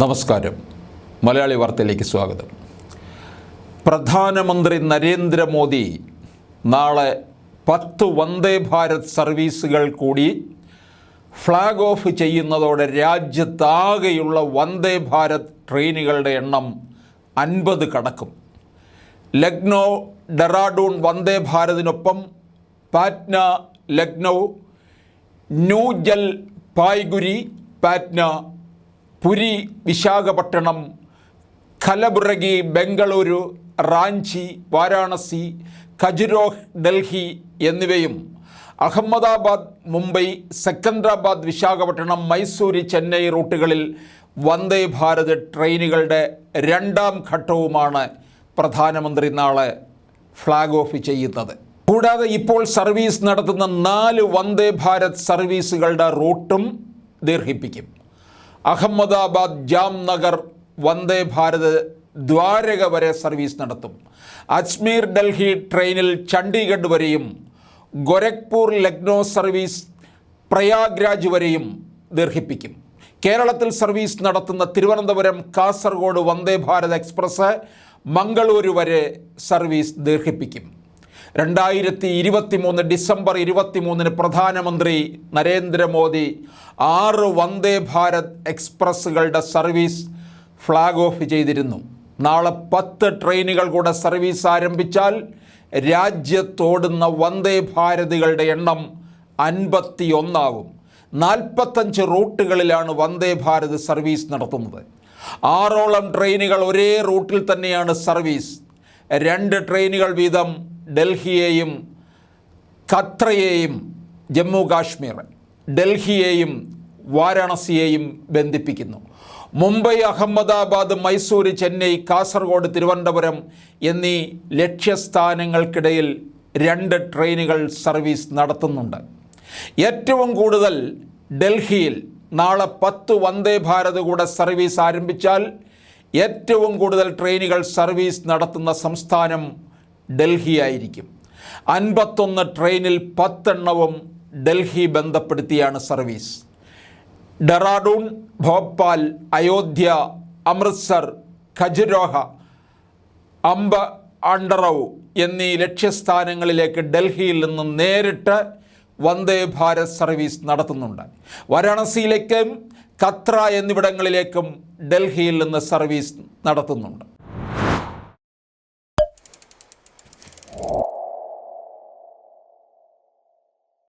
നമസ്കാരം. മലയാളി വാർത്തയിലേക്ക് സ്വാഗതം. പ്രധാനമന്ത്രി നരേന്ദ്രമോദി നാളെ പത്ത് വന്ദേ ഭാരത് സർവീസുകൾ കൂടി ഫ്ലാഗ് ഓഫ് ചെയ്യുന്നതോടെ രാജ്യത്താകെയുള്ള വന്ദേ ഭാരത് ട്രെയിനുകളുടെ എണ്ണം അൻപത് കടക്കും. ലക്നോ ഡെറാഡൂൺ വന്ദേ ഭാരതിനൊപ്പം പാറ്റ്ന ലക്നൗ ന്യൂ ജൽ പായ്ഗുരി പാറ്റ്ന പുരി വിശാഖപട്ടണം കലബുറഗി ബംഗളൂരു റാഞ്ചി വാരാണസി ഖജുരോഹ് ഡൽഹി എന്നിവയും അഹമ്മദാബാദ് മുംബൈ സെക്കൻഡറാബാദ് വിശാഖപട്ടണം മൈസൂര് ചെന്നൈ റൂട്ടുകളിൽ വന്ദേ ഭാരത് ട്രെയിനുകളുടെ രണ്ടാം ഘട്ടവുമാണ് പ്രധാനമന്ത്രി നാളെ ഫ്ലാഗ് ഓഫ് ചെയ്യുന്നത്. കൂടാതെ ഇപ്പോൾ സർവീസ് നടത്തുന്ന നാല് വന്ദേ ഭാരത് സർവീസുകളുടെ റൂട്ടും ദീർഘിപ്പിക്കും. അഹമ്മദാബാദ് ജാംനഗർ വന്ദേ ഭാരത് ദ്വാരക വരെ സർവീസ് നടത്തും. അജ്മീർ ഡൽഹി ട്രെയിനിൽ ചണ്ഡീഗഡ് വരെയും ഗൊരഖ്പൂർ ലക്നോ സർവീസ് പ്രയാഗ്രാജ് വരെയും ദീർഘിപ്പിക്കും. കേരളത്തിൽ സർവീസ് നടത്തുന്ന തിരുവനന്തപുരം കാസർഗോഡ് വന്ദേ ഭാരത് എക്സ്പ്രസ് മംഗളൂരു വരെ സർവീസ് ദീർഘിപ്പിക്കും. രണ്ടായിരത്തി ഇരുപത്തി മൂന്ന് ഡിസംബർ ഇരുപത്തി മൂന്നിന് പ്രധാനമന്ത്രി നരേന്ദ്രമോദി ആറ് വന്ദേ ഭാരത് എക്സ്പ്രസ്സുകളുടെ സർവീസ് ഫ്ലാഗ് ഓഫ് ചെയ്തിരുന്നു. നാളെ പത്ത് ട്രെയിനുകൾ കൂടെ സർവീസ് ആരംഭിച്ചാൽ രാജ്യത്തോടുന്ന വന്ദേ ഭാരതികളുടെ എണ്ണം അൻപത്തി ഒന്നാവും നാൽപ്പത്തഞ്ച് റൂട്ടുകളിലാണ് വന്ദേ ഭാരത് സർവീസ് നടത്തുന്നത്. ആറോളം ട്രെയിനുകൾ ഒരേ റൂട്ടിൽ തന്നെയാണ് സർവീസ്. രണ്ട് ട്രെയിനുകൾ വീതം ഡൽഹിയെയും ഖത്രയെയും ജമ്മു കാശ്മീർ ഡൽഹിയെയും വാരാണസിയെയും ബന്ധിപ്പിക്കുന്നു. മുംബൈ അഹമ്മദാബാദ് മൈസൂർ ചെന്നൈ കാസർഗോഡ് തിരുവനന്തപുരം എന്നീ ലക്ഷ്യസ്ഥാനങ്ങൾക്കിടയിൽ രണ്ട് ട്രെയിനുകൾ സർവീസ് നടത്തുന്നുണ്ട്. ഏറ്റവും കൂടുതൽ ഡൽഹിയിൽ നാളെ പത്ത് വന്ദേ ഭാരത് കൂടെ സർവീസ് ആരംഭിച്ചാൽ ഏറ്റവും കൂടുതൽ ട്രെയിനുകൾ സർവീസ് നടത്തുന്ന സംസ്ഥാനം ഡൽഹി ആയിരിക്കും അൻപത്തൊന്ന് ട്രെയിനിൽ പത്തെണ്ണവും ഡൽഹി ബന്ധപ്പെടുത്തിയാണ് സർവീസ്. ഡെറാഡൂൺ ഭോപ്പാൽ അയോധ്യ അമൃത്സർ ഖജുരോഹ അമ്പ അണ്ടറവ് എന്നീ ലക്ഷ്യസ്ഥാനങ്ങളിലേക്ക് ഡൽഹിയിൽ നിന്ന് നേരിട്ട് വന്ദേ ഭാരത് സർവീസ് നടത്തുന്നുണ്ട്. വാരാണസിയിലേക്കും ഖത്ര എന്നിവിടങ്ങളിലേക്കും ഡൽഹിയിൽ നിന്ന് സർവീസ് നടത്തുന്നുണ്ട്.